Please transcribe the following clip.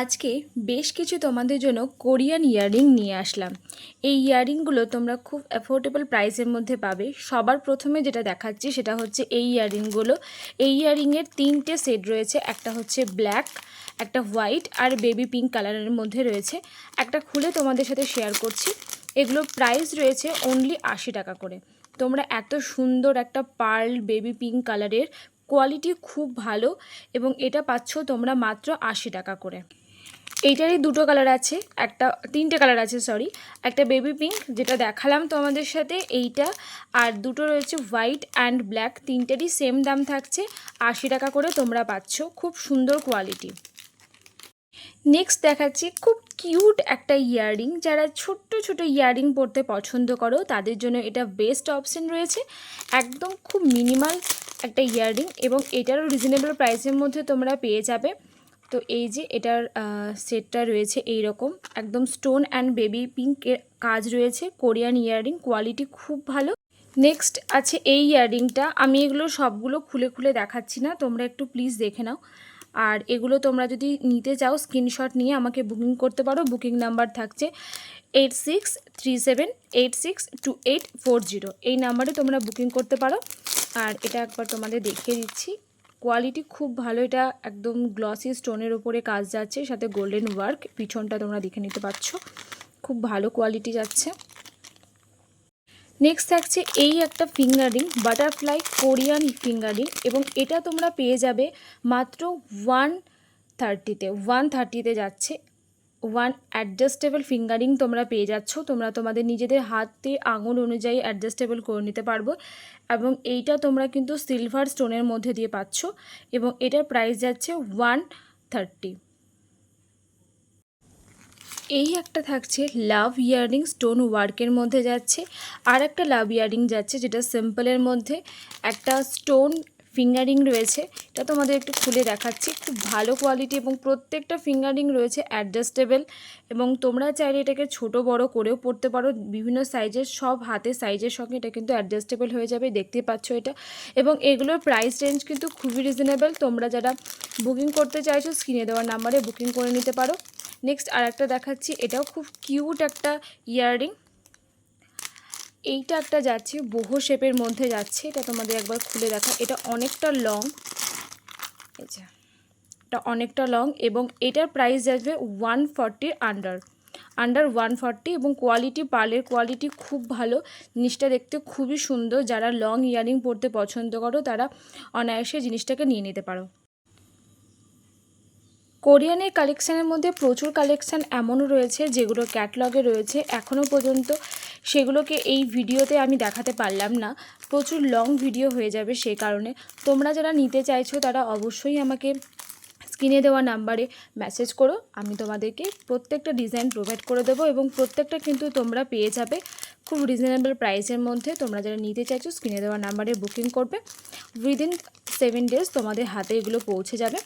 আজকে বেশ কিছু তোমাদের জন্য কোরিয়ান ইয়াররিং নিয়ে আসলাম। এই ইয়াররিংগুলো তোমরা খুব অ্যাফোর্ডেবল প্রাইসের মধ্যে পাবে। সবার প্রথমে যেটা দেখাচ্ছি সেটা হচ্ছে এই ইয়াররিংগুলো। এই ইয়াররিংয়ের তিনটে সেট রয়েছে, একটা হচ্ছে ব্ল্যাক, একটা হোয়াইট আর বেবি পিঙ্ক কালারের মধ্যে রয়েছে। একটা খুলে তোমাদের সাথে শেয়ার করছি। এগুলোর প্রাইস রয়েছে অনলি আশি টাকা করে। তোমরা এত সুন্দর একটা পার্ল বেবি পিঙ্ক কালারের কোয়ালিটি খুব ভালো এবং এটা পাচ্ছ তোমরা মাত্র আশি টাকা করে। এইটারই দুটো কালার আছে, একটা, তিনটে কালার আছে সরি একটা বেবি পিঙ্ক যেটা দেখালাম তোমাদের সাথে, এইটা, আর দুটো রয়েছে হোয়াইট অ্যান্ড ব্ল্যাক তিনটেরই সেম দাম থাকছে, আশি টাকা করে তোমরা পাচ্ছ, খুব সুন্দর কোয়ালিটি নেক্সট দেখাচ্ছি খুব কিউট একটা ইয়াররিং যারা ছোট্ট ছোট ইয়াররিং পরতে পছন্দ করো, তাদের জন্য এটা বেস্ট অপশন রয়েছে, একদম খুব মিনিমাল একটা ইয়াররিং এবং এটারও রিজনেবল প্রাইসের মধ্যে তোমরা পেয়ে যাবে। তো এই যে এটার সেটটা রয়েছে এই রকম একদম স্টোন অ্যান্ড বেবি পিঙ্কের কাজ রয়েছে। কোরিয়ান ইয়াররিং কোয়ালিটি খুব ভালো। নেক্সট আছে এই ইয়াররিংটা আমি এগুলো সবগুলো খুলে খুলে দেখাচ্ছি না। তোমরা একটু প্লিজ দেখে নাও। আর এগুলো তোমরা যদি নিতে চাও স্ক্রিনশট নিয়ে আমাকে বুকিং করতে পারো। বুকিং নাম্বার থাকছে eight six three seven eight six two eight four zero এই নাম্বারে তোমরা বুকিং করতে পারো। আর এটা একবার তোমাদের দেখিয়ে দিচ্ছি। কোয়ালিটি খুব ভালো, এটা একদম গ্লসি স্টোনের ওপরে কাজ যাচ্ছে, সাথে গোল্ডেন ওয়ার্ক পিছনটা তোমরা দেখে নিতে পারছ, খুব ভালো কোয়ালিটি যাচ্ছে। নেক্সট থাকছে এই একটা finger fingering butterfly Korean finger fingering এবং এটা তোমরা পেয়ে যাবে মাত্র ওয়ান থার্টিতে ওয়ান থার্টিতে যাচ্ছে। ওয়ান অ্যাডজাস্টেবল ফিঙ্গারিং তোমরা পেয়ে যাচ্ছ। তোমরা তোমাদের নিজেদের হাতে আঙুল অনুযায়ী অ্যাডজাস্টেবল করে নিতে পারব এবং এইটা তোমরা কিন্তু সিলভার স্টোনের মধ্যে দিয়ে পাচ্ছ এবং এটার প্রাইস যাচ্ছে ওয়ান থার্টি এই একটা থাকছে লাভ ইয়াররিং স্টোন ওয়ার্কের মধ্যে যাচ্ছে। আর একটা লাভ ইয়াররিং যাচ্ছে যেটা সিম্পলের মধ্যে। একটা স্টোন ফিঙ্গারিং রয়েছে, এটা তোমাদের একটু খুলে দেখাচ্ছি। খুব ভালো কোয়ালিটি এবং প্রত্যেকটা ফিঙ্গারিং রয়েছে অ্যাডজাস্টেবল এবং তোমরা চাইলে এটাকে ছোট বড় করেও পড়তে পারো। বিভিন্ন সাইজের সব হাতে সাইজের সঙ্গে এটা কিন্তু অ্যাডজাস্টেবল হয়ে যাবে, দেখতে পাচ্ছ এটা। এবং এগুলোর প্রাইস রেঞ্জ কিন্তু খুবই রিজনেবল তোমরা যারা বুকিং করতে চাইছো স্ক্রিনে দেওয়ার নাম্বারে বুকিং করে নিতে পারো। নেক্সট আর একটা দেখাচ্ছি, এটাও খুব কিউট একটা ইয়াররিং এইটা একটা যাচ্ছে, বহু শেপের মধ্যে যাচ্ছে, এটা তোমাদের একবার খুলে দেখা। এটা অনেকটা লং। যে, এটা অনেকটা লং এবং এটার প্রাইস যাবে ওয়ান ফর্টির আন্ডার আন্ডার ওয়ান ফর্টি এবং কোয়ালিটি পালের কোয়ালিটি খুব ভালো। জিনিসটা দেখতে খুবই সুন্দর। যারা লং ইয়ারিং পরতে পছন্দ করো, তারা অনায়াসে জিনিসটাকে নিয়ে নিতে পারো। কোরিয়ানের কালেকশানের মধ্যে প্রচুর কালেকশান এমনও রয়েছে, যেগুলো ক্যাটলগে রয়েছে। এখনও পর্যন্ত সেগুলোকে এই ভিডিওতে আমি দেখাতে পারলাম না। প্রচুর লং ভিডিও হয়ে যাবে সেই কারণে। তোমরা যারা নিতে চাইছো, তারা অবশ্যই আমাকে স্ক্রিনে দেওয়া নাম্বারে মেসেজ করো। আমি তোমাদেরকে প্রত্যেকটা ডিজাইন প্রোভাইড করে দেবো এবং প্রত্যেকটা কিন্তু তোমরা পেয়ে যাবে খুব রিজনেবল প্রাইসের মধ্যে। তোমরা যারা নিতে চাইছো, স্ক্রিনে দেওয়া নাম্বারে বুকিং করবে। উইদিন সেভেন ডেজ তোমাদের হাতে এগুলো পৌঁছে যাবে।